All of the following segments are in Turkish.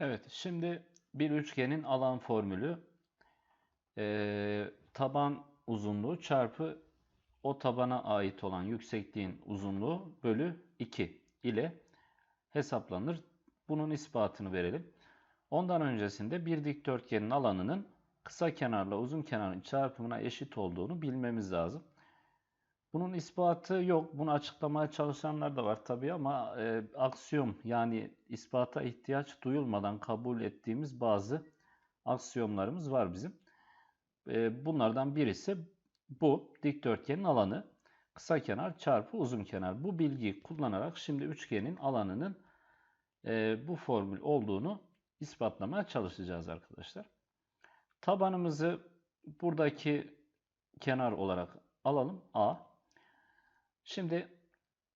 Evet, şimdi bir üçgenin alan formülü eee, taban uzunluğu çarpı o tabana ait olan yüksekliğin uzunluğu bölü 2 ile hesaplanır. Bunun ispatını verelim. Ondan öncesinde bir dikdörtgenin alanının kısa kenarla uzun kenarın çarpımına eşit olduğunu bilmemiz lazım. Bunun ispatı yok. Bunu açıklamaya çalışanlar da var tabii ama e, aksiyom yani ispata ihtiyaç duyulmadan kabul ettiğimiz bazı aksiyomlarımız var bizim. E, bunlardan birisi bu dikdörtgenin alanı kısa kenar çarpı uzun kenar. Bu bilgiyi kullanarak şimdi üçgenin alanının e, bu formül olduğunu ispatlamaya çalışacağız arkadaşlar. Tabanımızı buradaki kenar olarak alalım A. Şimdi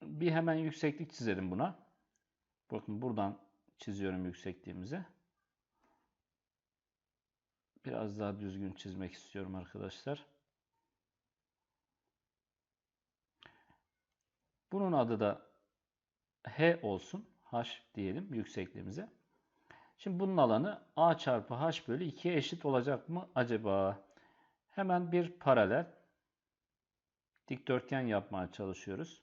bir hemen yükseklik çizelim buna. Bakın buradan çiziyorum yüksekliğimizi. Biraz daha düzgün çizmek istiyorum arkadaşlar. Bunun adı da H olsun. H diyelim yüksekliğimize. Şimdi bunun alanı A çarpı H bölü 2'ye eşit olacak mı acaba? Hemen bir paralel dikdörtgen yapmaya çalışıyoruz.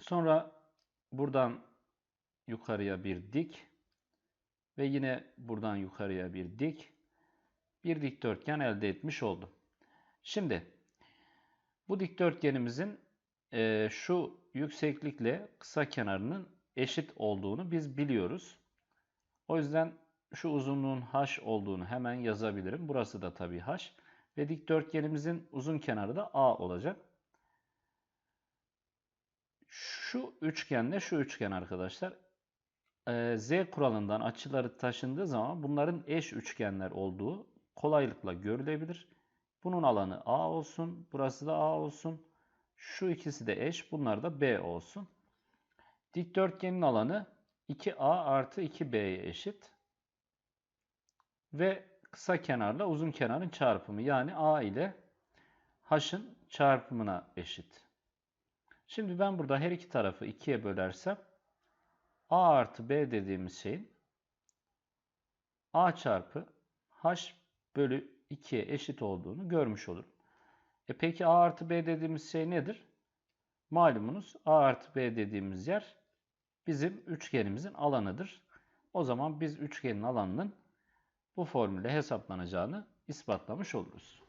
Sonra buradan yukarıya bir dik ve yine buradan yukarıya bir dik bir dikdörtgen elde etmiş oldum. Şimdi bu dikdörtgenimizin e, şu yükseklikle kısa kenarının eşit olduğunu biz biliyoruz. O yüzden şu uzunluğun h olduğunu hemen yazabilirim. Burası da tabii h. Ve dikdörtgenimizin uzun kenarı da a olacak. Şu üçgenle şu üçgen arkadaşlar. e, Z kuralından açıları taşındığı zaman bunların eş üçgenler olduğu kolaylıkla görülebilir. Bunun alanı A olsun, burası da A olsun. Şu ikisi de eş, bunlar da B olsun. Dikdörtgenin alanı 2A artı 2B'ye eşit. Ve kısa kenarla uzun kenarın çarpımı yani A ile H'ın çarpımına eşit. Şimdi ben burada her iki tarafı 2'ye bölersem A artı B dediğimiz şeyin A çarpı H bölü 2'ye eşit olduğunu görmüş olurum. E peki A artı B dediğimiz şey nedir? Malumunuz A artı B dediğimiz yer bizim üçgenimizin alanıdır. O zaman biz üçgenin alanının bu formülle hesaplanacağını ispatlamış oluruz.